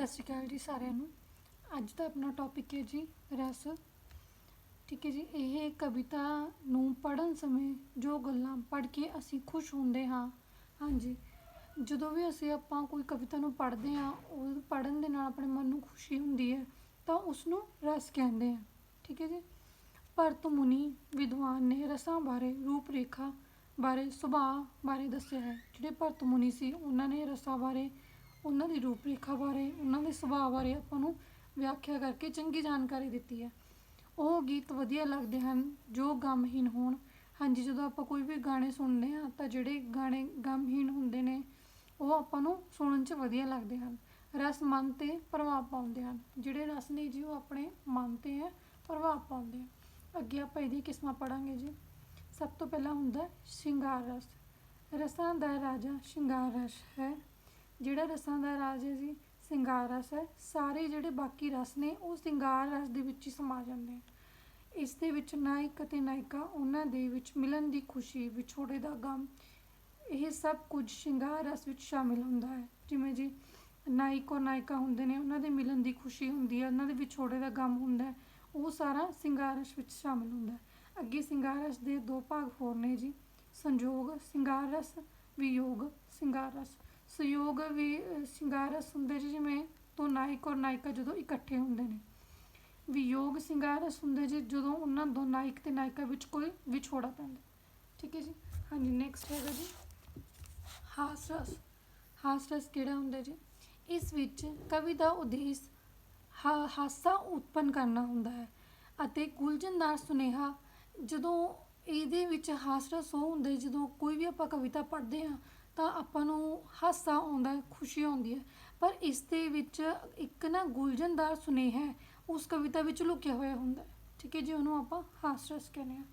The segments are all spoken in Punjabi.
ਸਤਿ ਸ਼੍ਰੀ ਅਕਾਲ ਜੀ ਸਾਰਿਆਂ ਨੂੰ। ਅੱਜ ਦਾ ਆਪਣਾ ਟੌਪਿਕ ਹੈ ਜੀ ਰਸ। ਠੀਕ ਹੈ ਜੀ, ਇਹ ਕਵਿਤਾ ਨੂੰ ਪੜ੍ਹਨ ਸਮੇਂ ਜੋ ਗੱਲਾਂ ਪੜ੍ਹ ਕੇ ਅਸੀਂ ਖੁਸ਼ ਹੁੰਦੇ ਹਾਂ। ਹਾਂਜੀ, ਜਦੋਂ ਵੀ ਅਸੀਂ ਆਪਾਂ ਕੋਈ ਕਵਿਤਾ ਨੂੰ ਪੜ੍ਹਦੇ ਹਾਂ, ਉਹ ਪੜ੍ਹਨ ਦੇ ਨਾਲ ਆਪਣੇ ਮਨ ਨੂੰ ਖੁਸ਼ੀ ਹੁੰਦੀ ਹੈ, ਤਾਂ ਉਸ ਨੂੰ ਰਸ ਕਹਿੰਦੇ ਆ ਠੀਕ ਹੈ ਜੀ, ਭਰਤ ਮੁਨੀ ਵਿਦਵਾਨ ਨੇ ਰਸਾਂ ਬਾਰੇ ਰੂਪ ਰੇਖਾ ਬਾਰੇ ਸੁਭਾਅ ਬਾਰੇ ਦੱਸਿਆ ਹੈ। ਜਿਹੜੇ ਭਰਤ ਮੁਨੀ ਸੀ, ਉਹਨਾਂ ਨੇ ਰਸਾਂ ਬਾਰੇ ਉਹਨਾਂ ਦੀ ਰੂਪ ਰੇਖਾ ਬਾਰੇ, ਉਹਨਾਂ ਦੇ ਸੁਭਾਅ ਬਾਰੇ ਆਪਾਂ ਨੂੰ ਵਿਆਖਿਆ ਕਰਕੇ ਚੰਗੀ ਜਾਣਕਾਰੀ ਦਿੱਤੀ ਹੈ। ਉਹ ਗੀਤ ਵਧੀਆ ਲੱਗਦੇ ਹਨ, ਜੋ ਗਮਹੀਨ ਹੋਣ। ਹਾਂਜੀ, ਜਦੋਂ ਆਪਾਂ ਕੋਈ ਵੀ ਗਾਣੇ ਸੁਣਦੇ ਹਾਂ, ਤਾਂ ਜਿਹੜੇ ਗਾਣੇ ਗਮਹੀਨ ਹੁੰਦੇ ਨੇ, ਉਹ ਆਪਾਂ ਨੂੰ ਸੁਣਨ 'ਚ ਵਧੀਆ ਲੱਗਦੇ ਹਨ। ਰਸ ਮਨ ਤੇ ਪ੍ਰਭਾਵ ਪਾਉਂਦੇ ਹਨ। ਜਿਹੜੇ ਰਸ ਨੇ ਜੀ, ਉਹ ਆਪਣੇ ਮਨ ਤੇ ਹੈ, ਪ੍ਰਭਾਵ ਪਾਉਂਦੇ ਆ ਅੱਗੇ ਆਪਾਂ ਇਹਦੀ ਕਿਸਮਾਂ ਪੜਾਂਗੇ ਜੀ। ਸਭ ਤੋਂ ਪਹਿਲਾਂ ਹੁੰਦਾ ਸ਼ਿੰਗਾਰ ਰਸ। ਰਸਾਂ ਦਾ ਰਾਜਾ ਸ਼ਿੰਗਾਰ ਰਸ ਹੈ। ਜਿਹੜਾ ਰਸਾਂ ਦਾ ਰਾਜ ਹੈ ਜੀ, ਸਿੰਗਾਰ ਰਸ ਹੈ, ਸਾਰੇ ਜਿਹੜੇ ਬਾਕੀ ਰਸ ਨੇ, ਉਹ ਸਿੰਗਾਰ ਰਸ ਦੇ ਵਿੱਚ ਹੀ ਸਮਾ ਜਾਂਦੇ ਆ। ਇਸ ਦੇ ਵਿੱਚ ਨਾਇਕ ਅਤੇ ਨਾਇਕਾ ਉਹਨਾਂ ਦੇ ਵਿੱਚ ਮਿਲਣ ਦੀ ਖੁਸ਼ੀ, ਵਿਛੋੜੇ ਦਾ ਗਮ, ਇਹ ਸਭ ਕੁਝ ਸ਼ਿੰਗਾਰ ਰਸ ਵਿੱਚ ਸ਼ਾਮਿਲ ਹੁੰਦਾ ਹੈ। ਜਿਵੇਂ ਜੀ ਨਾਇਕ ਔਰ ਨਾਇਕਾ ਹੁੰਦੇ ਨੇ, ਉਹਨਾਂ ਦੇ ਮਿਲਣ ਦੀ ਖੁਸ਼ੀ ਹੁੰਦੀ ਹੈ, ਉਹਨਾਂ ਦੇ ਵਿਛੋੜੇ ਦਾ ਗਮ ਹੁੰਦਾ ਹੈ, ਉਹ ਸਾਰਾ ਸਿੰਗਾਰ ਰਸ ਵਿੱਚ ਸ਼ਾਮਿਲ ਹੁੰਦਾ ਹੈ। ਅੱਗੇ ਸਿੰਗਾਰ ਰਸ ਦੇ ਦੋ ਭਾਗ ਹੋਰ ਨੇ ਜੀ, ਸੰਜੋਗ, ਸਿੰਗਾਰ ਰਸ, ਵਿਯੋਗ, ਸਿੰਗਾਰ ਰਸ। ਸੰਯੋਗ ਵੀ ਅ, ਸਿੰਗਾਰ ਰਸ ਹੁੰਦੇ ਜੀ ਜਿਵੇਂ ਤੋਂ ਨਾਇਕ ਔਰ ਨਾਇਕਾ ਜਦੋਂ ਇਕੱਠੇ ਹੁੰਦੇ ਨੇ। ਵਿਯੋਗ ਸਿੰਗਾਰ ਰਸ ਹੁੰਦੇ ਜੀ ਜਦੋਂ ਉਹਨਾਂ ਦੋ ਨਾਇਕ ਤੇ ਨਾਇਕਾ ਵਿੱਚ ਕੋਈ ਵਿਛੋੜਾ ਪੈਂਦਾ। ਠੀਕ ਹੈ ਜੀ? ਹਾਂਜੀ ਨੈਕਸਟ ਹੈਗਾ ਜੀ। ਹਾਸ ਰਸ ਹਾਸ ਰਸ ਕਿਹੜਾ ਹੁੰਦਾ ਜੀ? ਇਸ ਵਿੱਚ ਕਵੀ ਦਾ ਉਦੇਸ਼ ਹਾ- ਹਾਸਾ ਉਤਪੰਨ ਕਰਨਾ ਹੁੰਦਾ ਹੈ ਅਤੇ ਗੁਲਜਨਦਾਰ ਸੁਨੇਹਾ ਜਦੋਂ ਇਹਦੇ ਵਿੱਚ ਹਾਸ ਰਸ ਉਹ ਹੁੰਦਾ ਜਦੋਂ ਕੋਈ ਵੀ ਆਪਾਂ ਕਵਿਤਾ ਪੜ੍ਹਦੇ ਹਾਂ ਤਾਂ ਆਪਾਂ ਨੂੰ ਹਾਸਾ ਆਉਂਦਾ ਹੈ ਖੁਸ਼ੀ ਆਉਂਦੀ ਹੈ। ਪਰ ਇਸ ਦੇ ਵਿੱਚ ਇੱਕ ਨਾ ਗੁਲਜਨਦਾਰ ਸੁਨੇਹਾ ਹੈ। ਉਸ ਕਵਿਤਾ ਵਿੱਚ ਲੁਕਿਆ ਹੋਇਆ ਹੁੰਦਾ ਹੈ। ਠੀਕ ਹੈ ਜੀ, ਉਹਨੂੰ ਆਪਾਂ ਹਾਸ ਰਸ ਕਹਿੰਦੇ ਹਾਂ।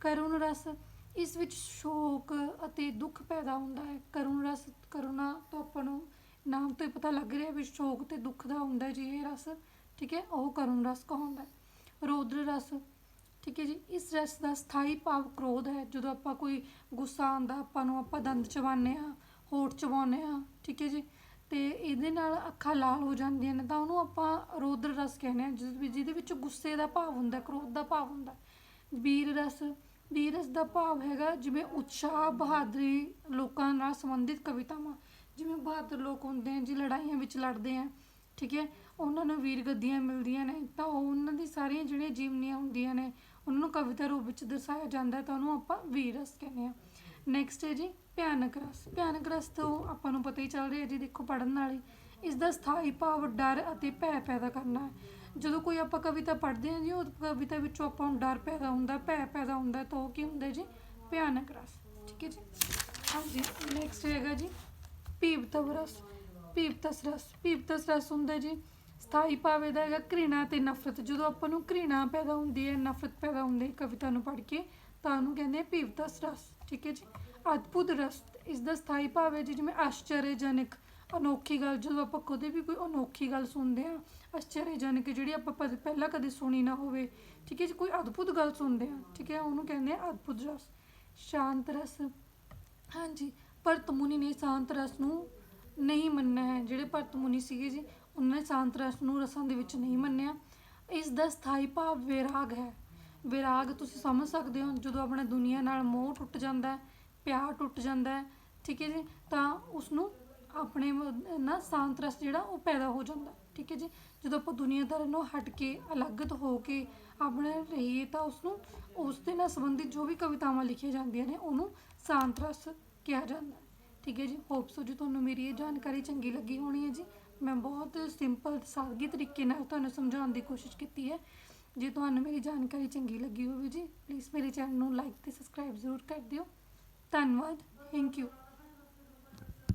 ਕਰੁਣ ਰਸ, ਇਸ ਵਿੱਚ ਸ਼ੋਕ ਅਤੇ ਦੁੱਖ ਪੈਦਾ ਹੁੰਦਾ ਹੈ। ਕਰੁਣ ਰਸ, ਕਰੁਣਾ ਤੋਂ ਆਪਾਂ ਨੂੰ ਨਾਮ ਤੋਂ ਹੀ ਪਤਾ ਲੱਗ ਰਿਹਾ ਵੀ ਸ਼ੋਕ ਤੇ ਦੁੱਖ ਦਾ ਹੁੰਦਾ ਜੀ ਇਹ ਰਸ। ਠੀਕ ਹੈ, ਉਹ ਕਰੁਣ ਰਸ ਕਹਾਉਂਦਾ ਹੈ। ਰੌਦਰ ਰਸ ਠੀਕ ਹੈ ਜੀ, ਇਸ ਰਸ ਦਾ ਸਥਾਈ ਭਾਵ ਕ੍ਰੋਧ ਹੈ। ਜਦੋਂ ਆਪਾਂ ਕੋਈ ਗੁੱਸਾ ਆਉਂਦਾ, ਆਪਾਂ ਨੂੰ ਆਪਾਂ ਦੰਦ ਚਬਾਉਂਦੇ ਆ ਹੋਠ ਚਬਾਉਂਦੇ ਆ ਠੀਕ ਹੈ ਜੀ, ਤੇ ਇਹਦੇ ਨਾਲ ਅੱਖਾਂ ਲਾਲ ਹੋ ਜਾਂਦੀਆਂ ਨੇ, ਤਾਂ ਉਹਨੂੰ ਆਪਾਂ ਰੌਦਰ ਰਸ ਕਹਿੰਦੇ ਆ ਜਿਸ ਜਿਹਦੇ ਵਿੱਚ ਗੁੱਸੇ ਦਾ ਭਾਵ ਹੁੰਦਾ, ਕ੍ਰੋਧ ਦਾ ਭਾਵ ਹੁੰਦਾ। ਵੀਰ ਰਸ ਵੀਰ ਰਸ ਦਾ ਭਾਵ ਹੈਗਾ ਜਿਵੇਂ ਉਤਸ਼ਾਹ ਬਹਾਦਰੀ ਲੋਕਾਂ ਨਾਲ ਸੰਬੰਧਿਤ ਕਵਿਤਾਵਾਂ, ਜਿਵੇਂ ਬਹਾਦਰ ਲੋਕ ਹੁੰਦੇ ਆ, ਜੀ ਲੜਾਈਆਂ ਵਿੱਚ ਲੜਦੇ ਆ ਠੀਕ ਹੈ? ਉਹਨਾਂ ਨੂੰ ਵੀਰ ਗੱਦੀਆਂ ਮਿਲਦੀਆਂ ਨੇ। ਤਾਂ ਉਹ ਉਹਨਾਂ ਦੀ ਸਾਰੀਆਂ ਜਿਹੜੀਆਂ ਜੀਵਨੀਆਂ ਹੁੰਦੀਆਂ ਨੇ, ਉਹਨਾਂ ਨੂੰ ਕਵਿਤਾ ਰੂਪ ਵਿੱਚ ਦਰਸਾਇਆ ਜਾਂਦਾ ਤਾਂ ਉਹਨੂੰ ਆਪਾਂ ਵੀਰ ਰਸ ਕਹਿੰਦੇ ਆ ਨੈਕਸਟ ਹੈ ਜੀ, ਭਿਆਨਕ ਰਸ। ਭਿਆਨਕ ਰਸ ਤੋਂ ਆਪਾਂ ਨੂੰ ਪਤਾ ਹੀ ਚੱਲ ਰਿਹਾ ਜੀ, ਦੇਖੋ ਪੜਨ ਨਾਲ ਹੀ। ਇਸ ਦਾ ਸਥਾਈ ਭਾਵ ਡਰ ਅਤੇ ਭੈ ਪੈਦਾ ਕਰਨਾ ਹੈ। ਜਦੋਂ ਕੋਈ ਆਪਾਂ ਕਵਿਤਾ ਪੜ੍ਹਦੇ ਹਾਂ ਜੀ, ਉਹ ਕਵਿਤਾ ਵਿੱਚੋਂ ਆਪਾਂ ਨੂੰ ਡਰ ਪੈਦਾ ਹੁੰਦਾ, ਭੈ ਪੈਦਾ ਹੁੰਦਾ ਤਾਂ ਉਹ ਕੀ ਹੁੰਦਾ ਜੀ? ਭਿਆਨਕ ਰਸ। ਠੀਕ ਹੈ ਜੀ? ਹਾਂਜੀ ਨੈਕਸਟ ਹੈਗਾ ਜੀ, ਭੀਵਤਵ ਰਸ। ਭੀਵਤਸ ਰਸ ਭੀਵਤਸ ਰਸ ਹੁੰਦਾ ਜੀ। ਸਥਾਈ ਭਾਵ ਇਹਦਾ ਹੈਗਾ ਘ੍ਰਿਣਾ ਤੇ ਨਫ਼ਰਤ। ਜਦੋਂ ਆਪਾਂ ਨੂੰ ਘ੍ਰਿਣਾ ਪੈਦਾ ਹੁੰਦੀ ਹੈ, ਨਫ਼ਰਤ ਪੈਦਾ ਹੁੰਦੀ ਹੈ ਕਵਿਤਾ ਨੂੰ ਪੜ੍ਹ ਕੇ, ਤਾਂ ਉਹਨੂੰ ਕਹਿੰਦੇ ਆ ਭੀਵਤਸ ਰਸ ਠੀਕ ਹੈ ਜੀ। ਅਦਭੁਤ ਰਸ ਇਸ ਦਾ ਸਥਾਈ ਭਾਵ ਹੈ ਜੀ, ਜਿਵੇਂ ਆਸ਼ਚਰਯਜਨਕ, ਅਨੋਖੀ ਗੱਲ। ਜਦੋਂ ਆਪਾਂ ਕਦੇ ਵੀ ਕੋਈ ਅਨੋਖੀ ਗੱਲ ਸੁਣਦੇ ਆ ਆਸ਼ਚਰਯਜਨਕ ਜਿਹੜੀ ਆਪਾਂ ਪ- ਪਹਿਲਾਂ ਕਦੇ ਸੁਣੀ ਨਾ ਹੋਵੇ, ਠੀਕ ਹੈ ਜੀ, ਕੋਈ ਅਦਭੁਤ ਗੱਲ ਸੁਣਦੇ ਆ ਠੀਕ ਹੈ, ਉਹਨੂੰ ਕਹਿੰਦੇ ਆ ਅਦਭੁਤ ਰਸ। ਸ਼ਾਂਤ ਰਸ। ਹਾਂਜੀ, ਭਰਤ ਮੁਨੀ ਨੇ ਸ਼ਾਂਤ ਰਸ ਨੂੰ ਨਹੀਂ ਮੰਨਿਆ ਹੈ। ਜਿਹੜੇ ਭਰਤ ਮੁਨੀ ਸੀਗੇ ਜੀ, ਉਹਨਾਂ ਨੇ ਸ਼ਾਂਤ ਰਸ ਨੂੰ ਰਸਾਂ ਦੇ ਵਿੱਚ ਨਹੀਂ ਮੰਨਿਆ। ਇਸ ਦਾ ਸਥਾਈ ਭਾਵ ਵਿਰਾਗ ਹੈ। ਵਿਰਾਗ ਤੁਸੀਂ ਸਮਝ ਸਕਦੇ ਹੋ, ਜਦੋਂ ਆਪਣਾ ਦੁਨੀਆ ਨਾਲ ਮੋਹ ਟੁੱਟ ਜਾਂਦਾ ਹੈ, ਪਿਆਰ ਟੁੱਟ ਜਾਂਦਾ ਹੈ, ਠੀਕ ਹੈ ਜੀ, ਤਾਂ ਉਸ ਨੂੰ ਆਪਣੇ ਨਾ ਸ਼ਾਂਤ ਰਸ ਜਿਹੜਾ, ਉਹ ਪੈਦਾ ਹੋ ਜਾਂਦਾ ਠੀਕ ਹੈ ਜੀ। ਜਦੋਂ ਆਪਾਂ ਦੁਨੀਆਦਾਰ ਨੂੰ ਹਟ ਕੇ, ਅਲੱਗਤ ਹੋ ਕੇ ਆਪਣੇ ਰਹੀਏ, ਤਾਂ ਉਸ ਨੂੰ ਉਸ ਦੇ ਨਾਲ ਸੰਬੰਧਿਤ ਜੋ ਵੀ ਕਵਿਤਾਵਾਂ ਲਿਖੀਆਂ ਜਾਂਦੀਆਂ ਨੇ, ਉਹਨੂੰ ਸ਼ਾਂਤ ਰਸ ਕਿਹਾ ਜਾਂਦਾ ਠੀਕ ਹੈ ਜੀ ਹੋਪ ਜੀ ਤੁਹਾਨੂੰ ਮੇਰੀ ਇਹ ਜਾਣਕਾਰੀ ਚੰਗੀ ਲੱਗੀ ਹੋਣੀ ਹੈ ਜੀ। ਮੈਂ ਬਹੁਤ ਸਿੰਪਲ ਸਾਦਗੀ ਤਰੀਕੇ ਨਾਲ ਤੁਹਾਨੂੰ ਸਮਝਾਉਣ ਦੀ ਕੋਸ਼ਿਸ਼ ਕੀਤੀ ਹੈ। ਜੇ ਤੁਹਾਨੂੰ ਮੇਰੀ ਜਾਣਕਾਰੀ ਚੰਗੀ ਲੱਗੀ ਹੋਵੇ ਜੀ ਪਲੀਜ਼ ਮੇਰੇ ਚੈਨਲ ਨੂੰ ਲਾਈਕ ਤੇ ਸਬਸਕ੍ਰਾਈਬ ਜ਼ਰੂਰ ਕਰ ਦਿਓ। ਧੰਨਵਾਦ ਥੈਂਕ ਯੂ